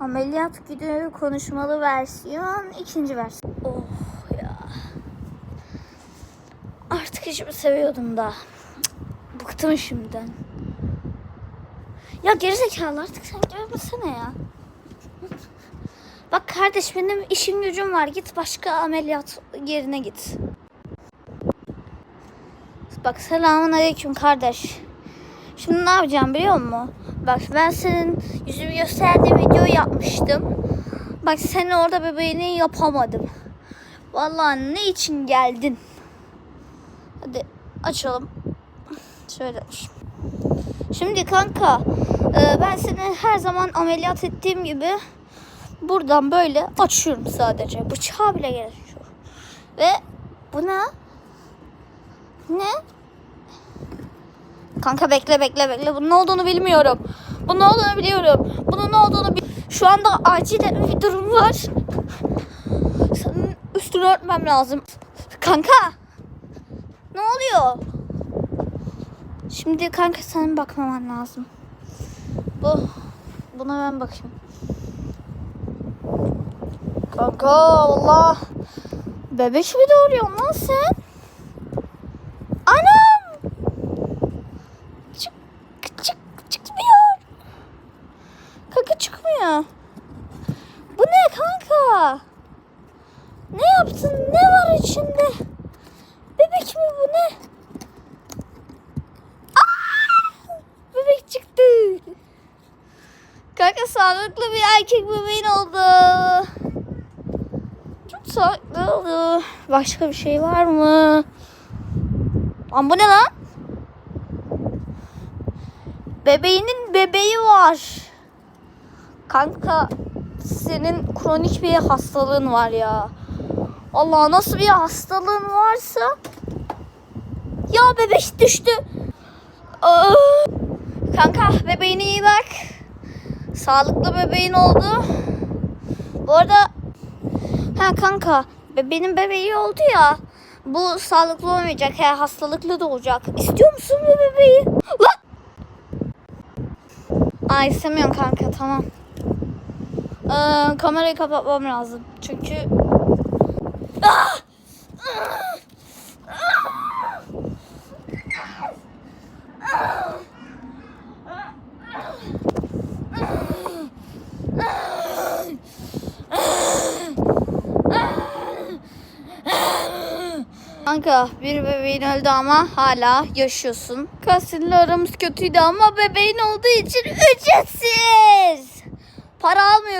Ameliyat günü konuşmalı versiyon ikinci versiyon. Oh ya. Artık işimi seviyordum da. Bıktım şimdiden. Ya gerizekalı artık sen gelmesene ya. Bak kardeş benim işim gücüm var. Git başka ameliyat yerine git. Bak selamun aleyküm kardeş. Şimdi ne yapacağım biliyor musun? Bak ben senin yüzümü gösterdiğim video yapmıştım. Bak sen orada bebeğini yapamadım. Vallahi ne için geldin? Hadi açalım. Şöyle. Şimdi kanka e, ben seni her zaman ameliyat ettiğim gibi buradan böyle açıyorum sadece. Bıçağı bile gerek yok. Ve bu ne? Kanka bekle bekle bekle. Bunun ne olduğunu bilmiyorum. Bunun ne olduğunu biliyorum. Bunun ne olduğunu bil- Şu anda acil bir durum var. Senin üstünü örtmem lazım. Kanka. Ne oluyor? Şimdi kanka senin bakmaman lazım. Bu. Buna ben bakayım. Kanka Allah. Bebek mi doğuruyorsun lan sen? Çıkmıyor. Bu ne kanka? Ne yaptın? Ne var içinde? Bebek mi bu ne? Bebek çıktı. Kanka sağlıklı bir erkek bebeğin oldu. Çok sağlıklı oldu. Başka bir şey var mı? Lan bu ne lan? Bebeğinin bebeği var. Kanka senin kronik bir hastalığın var ya. Allah nasıl bir hastalığın varsa. Ya bebek düştü. Kanka bebeğine iyi bak. Sağlıklı bebeğin oldu. Bu arada ha kanka bebeğin bebeği oldu ya. Bu sağlıklı olmayacak. He, hastalıklı doğacak. İstiyor musun bu bebeği? Lan! Ay istemiyorum kanka tamam. Ee, kamerayı kapatmam lazım. Çünkü Ah! Kanka bir bebeğin öldü ama hala yaşıyorsun. Kasinle aramız kötüydü ama bebeğin olduğu için ücretsiz. Para almıyorum.